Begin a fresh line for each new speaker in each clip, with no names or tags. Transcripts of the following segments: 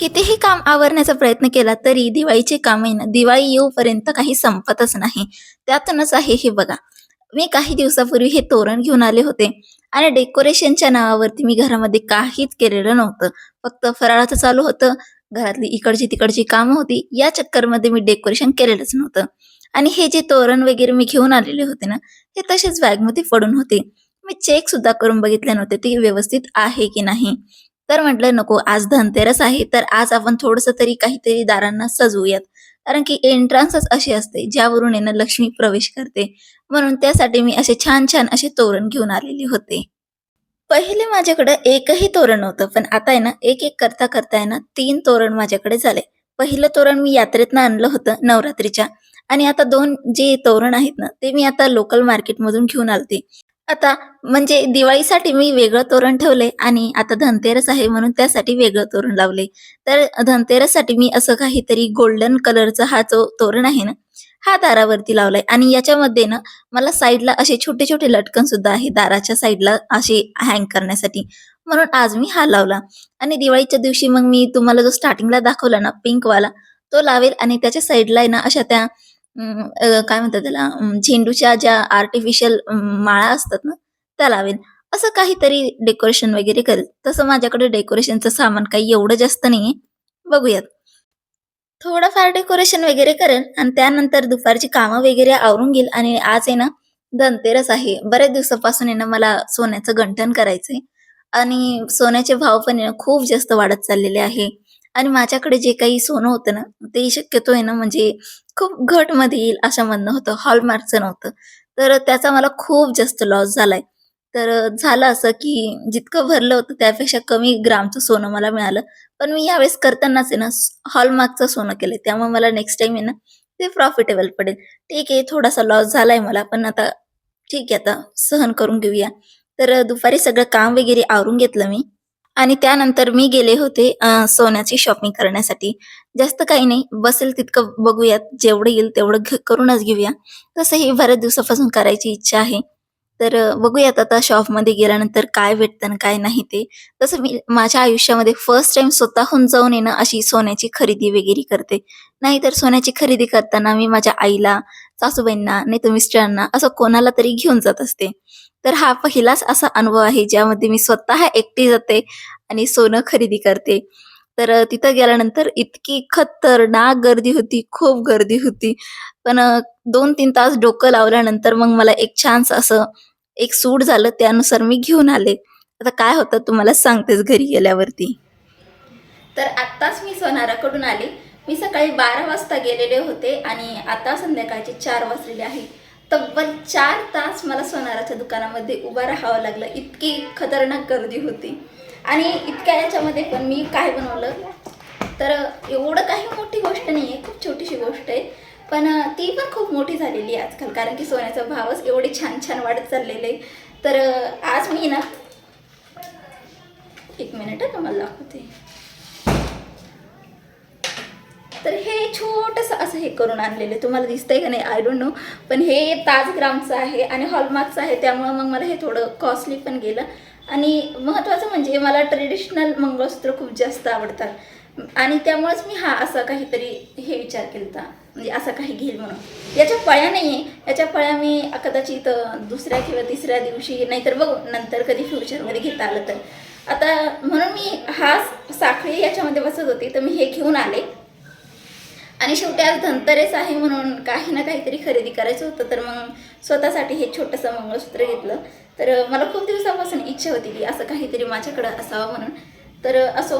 कितीही काम आवरण्याचा प्रयत्न केला तरी दिवाळीचे काम आहे ना दिवाळी येऊपर्यंत काही संपतच नाही. त्यातूनच आहे हे बघा. मी काही दिवसापूर्वी हे तोरण घेऊन आले होते आणि डेकोरेशनच्या नावावरती मी घरामध्ये काहीच केलेलं नव्हतं. फक्त फराळाचं चालू होतं घरातली इकडची तिकडची कामं होती या चक्करमध्ये मी डेकोरेशन केलेलंच नव्हतं. आणि हे जे तोरण वगैरे मी घेऊन आलेले होते ना हे तसेच बॅगमध्ये पडून होते. मी चेक सुद्धा करून बघितले नव्हते ते व्यवस्थित आहे की नाही. तर म्हटलं नको आज धनतेरस आहे तर आज आपण थोडस तरी काहीतरी दारांना सजवूयात. कारण की एंट्रान्सच अशी असते ज्यावरून येणं लक्ष्मी प्रवेश करते. म्हणून त्यासाठी मी असे छान छान असे तोरण घेऊन आलेले होते. पहिले माझ्याकडे एकही तोरण नव्हतं पण आता आहे ना एक एक करता करता आहे ना तीन तोरण माझ्याकडे झाले. पहिलं तोरण मी यात्रेतनं आणलं होतं नवरात्रीच्या. आणि आता दोन जे तोरण आहेत ना ते मी आता लोकल मार्केटमधून घेऊन आलते. आता म्हणजे दिवाळीसाठी मी वेगळं तोरण ठेवले आणि आता धनतेरस आहे म्हणून त्यासाठी वेगळं तोरण लावले तर धनतेरससाठी मी असं काहीतरी गोल्डन कलरचा हा जो तोरण आहे ना हा दारावरती लावलाय. आणि याच्यामध्ये ना मला साईडला असे छोटे छोटे लटकन सुद्धा आहे दाराच्या साईडला असे हँग करण्यासाठी. म्हणून आज मी हा लावला. आणि दिवाळीच्या दिवशी मग मी तुम्हाला जो स्टार्टिंगला दाखवला ना पिंक वाला तो लावेल आणि त्याच्या साईडला आहे ना अशा त्या काय म्हणतात त्याला झेंडूच्या ज्या आर्टिफिशियल माळा असतात ना त्या लावेल असं काहीतरी डेकोरेशन वगैरे करेल. तसं माझ्याकडे डेकोरेशनचं सामान काही एवढं जास्त नाहीये. बघूयात. थोडंफार डेकोरेशन वगैरे करेल आणि त्यानंतर दुपारची कामं वगैरे आवरून घेईल आणि आज आहे ना धनतेरस आहे. बऱ्याच दिवसापासून आहे ना मला सोन्याचं गंठण करायचंय. आणि सोन्याचे भाव पण खूप जास्त वाढत चाललेले आहे. आणि माझ्याकडे जे काही सोनं होतं ना ते शक्यतो आहे ना म्हणजे खूप घटमध्ये येईल असं म्हणणं होतं हॉलमार्कचं नव्हतं. तर त्याचा मला खूप जास्त लॉस झालाय. तर झालं असं की जितकं भरलं होतं त्यापेक्षा कमी ग्रामचं सोनं मला मिळालं. पण मी यावेळेस करतानाच आहे ना हॉलमार्कचं सोनं केलंय. त्यामुळे मला नेक्स्ट टाइम आहे ना ते प्रॉफिटेबल पडेल. ठीक आहे थोडासा लॉस झालाय मला पण आता ठीक आहे आता सहन करून घेऊया. तर दुपारी सगळं काम वगैरे आवरून घेतलं मी. आणि त्यानंतर मी गेले होते सोन्याची शॉपिंग करण्यासाठी. जास्त काही नाही बसेल तितकं बघूयात जेवढं येईल तेवढं घ- करूनच घेऊया. तसंही बऱ्याच दिवसापासून करायची इच्छा आहे. तर बघूयात आता शॉपमध्ये गेल्यानंतर काय भेटतं आणि काय नाही ते. तसं मी माझ्या आयुष्यामध्ये फर्स्ट टाइम स्वतःहून जाऊन येणं अशी सोन्याची खरेदी वगैरे करते. नाहीतर सोन्याची खरेदी करताना मी माझ्या आईला सासूबाईंना नाही तर मिस्टरांना असं कोणाला तरी घेऊन जात असते. तर हा पहिलाच असा अनुभव आहे ज्यामध्ये मी स्वतः एकटी जाते आणि सोनं खरेदी करते. तर तिथं गेल्यानंतर इतकी खतरनाक गर्दी होती खूप गर्दी होती. पण दोन तीन तास डोकं लावल्यानंतर मग मला एक छानस असं एक सूट झालं त्यानुसार मी घेऊन आले. आता काय होतं तुम्हाला सांगतेच घरी गेल्यावरती. तर आत्ताच मी सोनाराकडून आले. मी सकाळी बारा वाजता गेलेले होते आणि आता संध्याकाळचे चार वाजलेले आहे तब्बल चार तास मला सोनाराच्या दुकानामध्ये उभं राहावं लागलं. इतकी खतरनाक गर्दी होती. आणि इतक्या याच्यामध्ये पण मी काय बनवलं? तर एवढं काही मोठी गोष्ट नाही आहे खूप छोटीशी गोष्ट आहे. पण ती पण खूप मोठी झालेली आहे आजकाल. कारण की सोन्याचा भावच एवढे छान छान वाढत चाललेले आहे. तर आज मी ना एक मिनिट हं, तुम्हाला दाखवते. तर हे छोटंसं असं हे करून आणलेलं आहे. तुम्हाला दिसतंय का नाही? आय डोंट नो पण हे ताज ग्रामचं आहे आणि हॉलमार्कचं आहे त्यामुळं मग मला हे थोडं कॉस्टली पण गेलं. आणि महत्त्वाचं म्हणजे मला ट्रेडिशनल मंगळसूत्र खूप जास्त आवडतात. आणि त्यामुळेच मी हा असा काहीतरी हे विचार केला होता म्हणजे असं काही घेईल म्हणून. याच्या पळ्या नाही आहे याच्या पळ्या मी कदाचित दुसऱ्या किंवा तिसऱ्या दिवशी नाहीतर बघू नंतर कधी फ्युचरमध्ये घेता आलं तर. आता म्हणून मी हा साखळी याच्यामध्ये बसत होती तर मी हे घेऊन आले. आणि शेवटी आज धनतेरस आहे म्हणून काही ना काहीतरी खरेदी करायचं होतं तर मग स्वतःसाठी हे छोटंसं मंगळसूत्र घेतलं. तर मला खूप दिवसापासून इच्छा होती की असं काहीतरी माझ्याकडं असावं म्हणून. तर असो.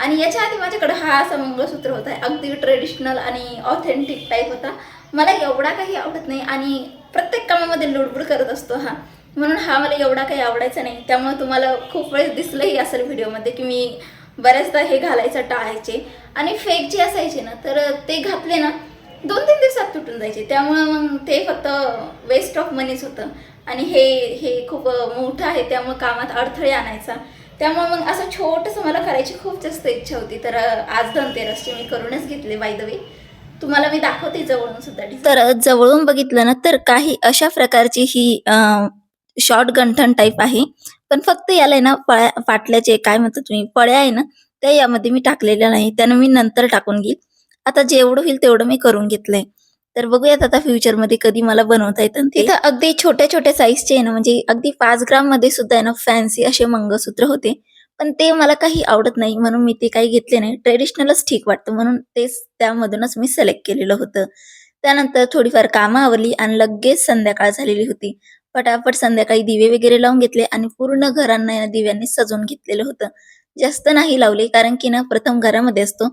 आणि याच्या आधी माझ्याकडं हा असा मंगळसूत्र होता अगदी ट्रेडिशनल आणि ऑथेंटिक टाईप होता. मला एवढा काही आवडत नाही आणि प्रत्येक कामामध्ये लुडबुड करत असतो हा. म्हणून हा मला एवढा काही आवडायचा नाही. त्यामुळे तुम्हाला खूप वेळेस दिसलंही असेल व्हिडिओमध्ये की मी बऱ्याचदा हे घालायचं टाळायचे आणि फेक जे असायचे ना तर ते घातले ना दोन तीन दिवसात तुटून जायचे. त्यामुळं मग ते फक्त वेस्ट ऑफ मनीच होतं. आणि हे हे खूप मोठं आहे त्यामुळं कामात अडथळे आणायचा. त्यामुळे मग असं छोटंसं मला करायची खूप जास्त इच्छा होती. तर आज धनतेरसची मी करूनच घेतले बाय द वे तुम्हाला मी दाखवते जवळून सुद्धा तर जवळून बघितलं ना तर काही अशा प्रकारची ही शॉर्ट गंठन टाईप आहे. पण फक्त याला आहे ना फळ्या फाटल्याचे काय म्हणतात तुम्ही पळ्या आहे ना त्या यामध्ये मी टाकलेल्या नाही. त्यानं मी नंतर टाकून घेईल. आता जेवढं होईल तेवढं मी करून घेतलंय. तर बघूयात आता फ्युचरमध्ये कधी मला बनवता येतं तिथं अगदी छोट्या छोट्या साईजचे आहे ना म्हणजे अगदी पाच ग्राममध्ये सुद्धा आहे ना फॅन्सी असे मंगळसूत्र होते. पण ते मला काही आवडत नाही म्हणून मी ते काही घेतले नाही. ट्रेडिशनलच ठीक वाटतं म्हणून तेच त्यामधूनच मी सिलेक्ट केलेलं होतं. त्यानंतर थोडीफार कामं आवरली आणि लगेच संध्याकाळ झालेली होती. फटाफट संध्याकाळी दिवे वगैरे लावून घेतले आणि पूर्ण घरांना या दिव्यांनी सजवून घेतलेलं होतं. जास्त नाही लावले कारण की ना प्रथम घरामध्ये असतो.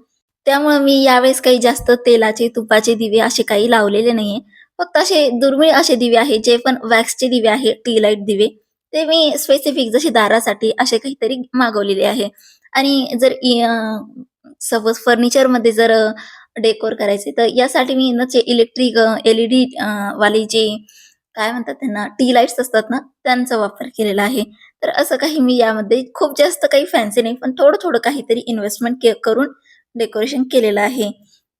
त्यामुळे मी यावेळेस काही जास्त तेलाचे तुपाचे दिवे असे काही लावलेले नाहीये. फक्त असे दुर्मिळ असे दिवे आहेत जे पण वॅक्सचे दिवे आहे टी लाइट दिवे ते मी स्पेसिफिक जसे दारासाठी असे काहीतरी मागवलेले आहे. आणि जर सपोज फर्निचरमध्ये जर डेकोर करायचे तर यासाठी मी इलेक्ट्रिक एलईडी वाले जे काय म्हणतात त्यांना टी लाईट्स असतात ना त्यांचा वापर केलेला आहे. तर असं काही मी यामध्ये खूप जास्त काही फॅन्सी नाही पण थोडं थोडं काहीतरी इन्व्हेस्टमेंट करून डेकोरेशन केलेलं आहे.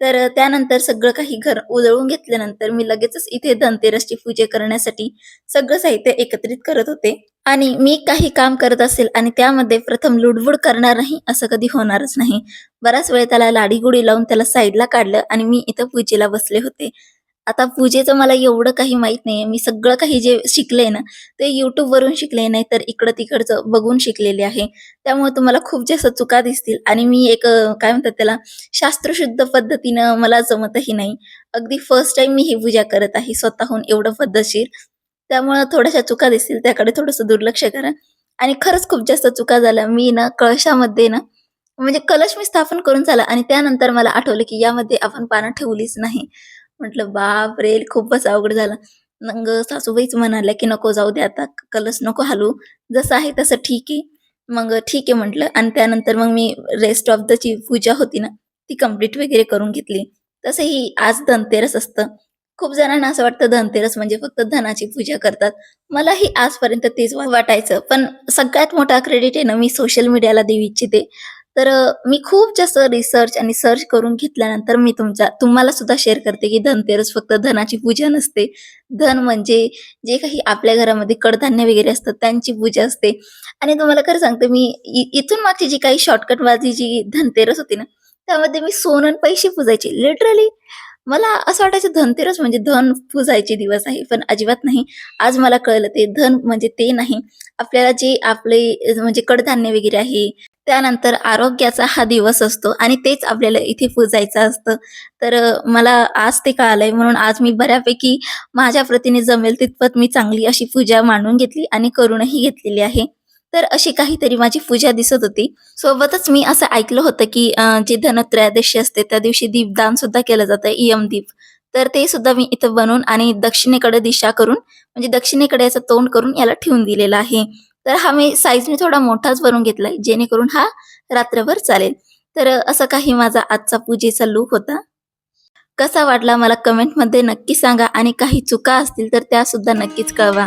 तर त्यानंतर सगळं काही घर उजळून घेतल्यानंतर मी लगेचच इथे धनतेरसची पूजा करण्यासाठी सगळं साहित्य एकत्रित करत होते. आणि मी काही काम करत असेल आणि त्यामध्ये प्रथम लुडबुड करणार नाही असं कधी होणारच नाही. बराच वेळ त्याला लाडी गुडी लावून त्याला साईडला काढलं आणि मी इथं पूजेला बसले होते. आता पूजेचं मला एवढं काही माहीत नाहीये. मी सगळं काही जे शिकले ना ते युट्यूब वरून शिकले नाही तर इकडं तिकडचं बघून शिकलेले आहे. त्यामुळे तुम्हाला खूप जास्त चुका दिसतील. आणि मी एक काय म्हणतात त्याला शास्त्रशुद्ध पद्धतीनं मला जमतही नाही. अगदी फर्स्ट टाइम मी ही पूजा करत आहे स्वतःहून एवढं पद्धतशीर. त्यामुळं थोड्याशा चुका दिसतील त्याकडे थोडंसं दुर्लक्ष करा. आणि खरंच खूप जास्त चुका झाल्या. मी ना कळशामध्ये ना म्हणजे कलश मी स्थापन करून झाला. आणि त्यानंतर मला आठवलं की यामध्ये आपण पानं ठेवलीच नाही. म्हटलं बाप रे खूपच अवघड झालं. मग सासूबाईच म्हणाल्या की नको जाऊ दे आता कलस नको हलू जसं आहे तसं ठीक आहे. मग ठीक आहे म्हटलं आणि त्यानंतर मग मी रेस्ट ऑफ द ची पूजा होती ना ती कंप्लीट वगैरे करून घेतली. तसंही आज धनतेरस असतं. खूप जणांना असं वाटतं धनतेरस म्हणजे फक्त धनाची पूजा करतात. मलाही आजपर्यंत तेच वाटायचं. पण सगळ्यात मोठा क्रेडिट आहे ना मी सोशल मीडियाला देऊ इच्छिते. तर मी खूप जास्त रिसर्च आणि सर्च करून घेतल्यानंतर मी तुमच्या तुम्हाला सुद्धा शेअर करते की धनतेरस फक्त धनाची पूजा नसते. धन म्हणजे जे काही आपल्या घरामध्ये कडधान्य वगैरे असतात त्यांची पूजा असते. आणि तुम्हाला खरं सांगते मी इथून मागची जी काही शॉर्टकट माझी जी धनतेरस होती ना त्यामध्ये मी सोनं पैसे पूजायचे. लिटरली मला असं वाटायचं धनतेरस म्हणजे धन पूजायचे दिवस आहे पण अजिबात नाही. आज मला कळलं ते धन म्हणजे ते नाही. आपल्याला जे आपले म्हणजे कडधान्य वगैरे आहे त्यानंतर आरोग्याचा हा दिवस असतो आणि तेच आपल्याला इथे पूजायचं असतं. तर मला आज ते कळालंय. म्हणून आज मी बऱ्यापैकी माझ्या प्रतीने जमेल तितपत मी चांगली अशी पूजा मांडून घेतली आणि करूनही घेतलेली आहे. तर अशी काहीतरी माझी पूजा दिसत होती. सोबतच मी असं ऐकलं होतं की जे धनत्रयोदशी असते त्या दिवशी दीपदान सुद्धा केलं जातं इयम दीप. तर ते सुद्धा मी इथं बनवून आणि दक्षिणेकडे दिशा करून म्हणजे दक्षिणेकडे याचं तोंड करून याला ठेवून दिलेलं आहे. तर हा मी साईजने थोडा मोठाच बनवून घेतलाय जेणेकरून हा रात्रभर चालेल. तर असा काही माझा आजचा पूजेचा लुक होता. कसा वाटला मला कमेंटमध्ये नक्की सांगा आणि काही चुका असतील तर त्या सुद्धा नक्कीच कळवा.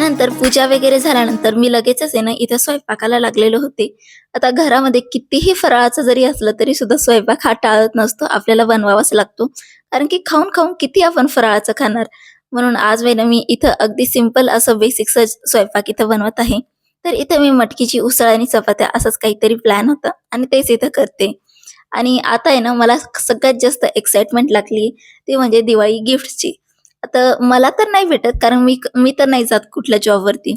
त्यानंतर पूजा वगैरे झाल्यानंतर मी लगेचच आहे ना इथे स्वयंपाकाला लागलेलो होते. आता घरामध्ये कितीही फराळाचं जरी असलं तरी सुद्धा स्वयंपाक हा टाळत नसतो आपल्याला बनवावाच लागतो. कारण की खाऊन खाऊन किती आपण फराळाचं खाणार? म्हणून आज वेळेला मी इथं अगदी सिंपल असं बेसिक स्वयंपाक इथं बनवत आहे. तर इथं मी मटकीची उसळ आणि चपात्या असंच काहीतरी प्लॅन होतं आणि तेच इथं करते. आणि आता आहे ना मला सगळ्यात जास्त एक्साइटमेंट लागली ती म्हणजे दिवाळी गिफ्टची आता मला तर नाही भेटत कारण मी मी तर नाही जात कुठल्या जॉबवरती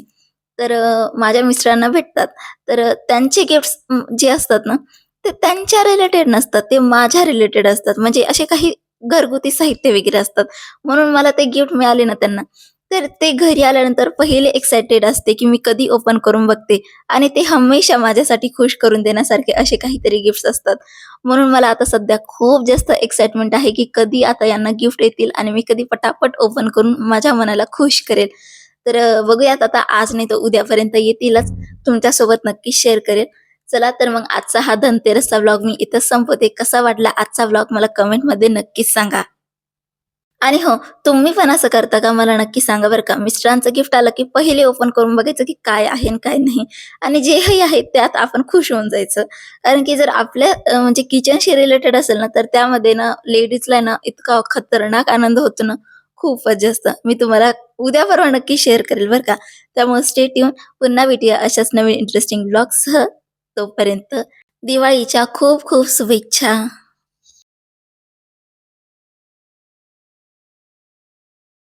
तर माझ्या मिस्टरांना भेटतात. तर त्यांचे गिफ्ट जे असतात ना ते त्यांच्या रिलेटेड नसतात ते माझ्या रिलेटेड असतात. म्हणजे असे काही घरगुती साहित्य वगैरे असतात. म्हणून मला ते गिफ्ट मिळाले ना त्यांना. तर ते घरी आल्यानंतर पहिले एक्सायटेड असते की मी कधी ओपन करून बघते. आणि ते हमेशा माझ्यासाठी खुश करून देण्यासारखे असे काहीतरी गिफ्ट्स असतात. म्हणून मला आता सध्या खूप जास्त एक्साइटमेंट आहे की कधी आता यांना गिफ्ट येतील आणि मी कधी पटापट ओपन करून माझ्या मनाला खुश करेल. तर बघूयात आता आज नाही तर उद्यापर्यंत येतीलच. तुमच्यासोबत नक्की शेअर करेल. चला तर मग आजचा हा धनतेरसचा ब्लॉग मी इथं संपवते. कसा वाटला आजचा ब्लॉग मला कमेंटमध्ये नक्कीच सांगा. आणि हो तुम्ही पण असं करता का? मला नक्की सांगा बरं का. मिस्टरांचं गिफ्ट आलं की पहिले ओपन करून बघायचं की काय आहे आणि काय नाही. आणि जेही आहे त्यात आपण खुश होऊन जायचं. कारण की जर आपल्या म्हणजे किचनशी रिलेटेड असेल ना तर त्यामध्ये ना लेडीजला ना इतका खतरनाक आनंद होतो ना खूपच जास्त. मी तुम्हाला उद्या परवा नक्की शेअर करेल बरं का. त्यामुळे स्टेट येऊन पुन्हा भेटूया अशाच नवीन इंटरेस्टिंग ब्लॉग्सह तोपर्यंत दिवाळीच्या खूप खूप शुभेच्छा.